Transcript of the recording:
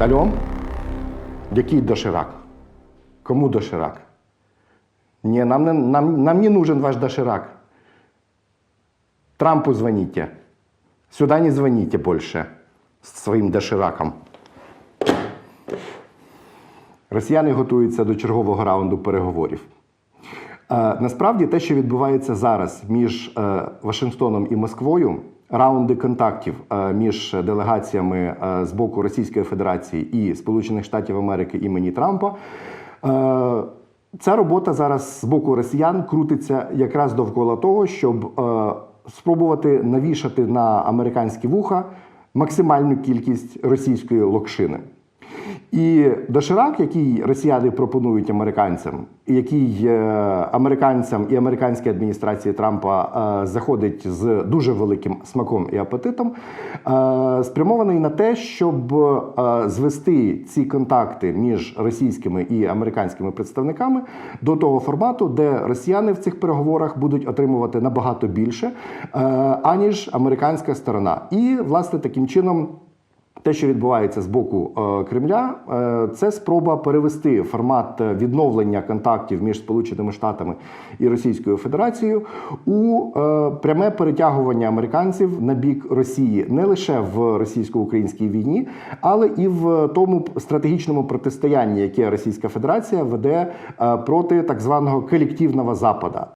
Алло? Який доширак? Кому доширак? Ні, нам не, нам, нам не нужен ваш доширак. Трампу звоните. Сюда не звоните больше з своїм дошираком. Росіяни готуються до чергового раунду переговорів. Е, Насправді те, що відбувається зараз між е, Вашингтоном і Москвою, раунди контактів е, між делегаціями е, з боку Російської Федерації і Сполучених Штатів Америки імені Трампа. е, Ця робота зараз з боку росіян крутиться якраз довкола того, щоб спробувати навішати на американські вуха максимальну кількість російської локшини. І доширак, який росіяни пропонують американцям, який е, американцям і американській адміністрації Трампа е, заходить з дуже великим смаком і апетитом, е, спрямований на те, щоб звести ці контакти між російськими і американськими представниками до того формату, де росіяни в цих переговорах будуть отримувати набагато більше, аніж американська сторона. І власне таким чином. Те, що відбувається з боку е, Кремля, е, це спроба перевести формат відновлення контактів між Сполученими Штатами і Російською Федерацією у е, пряме перетягування американців на бік Росії не лише в російсько-українській війні, але і в тому стратегічному протистоянні, яке Російська Федерація веде проти так званого колективного Запада.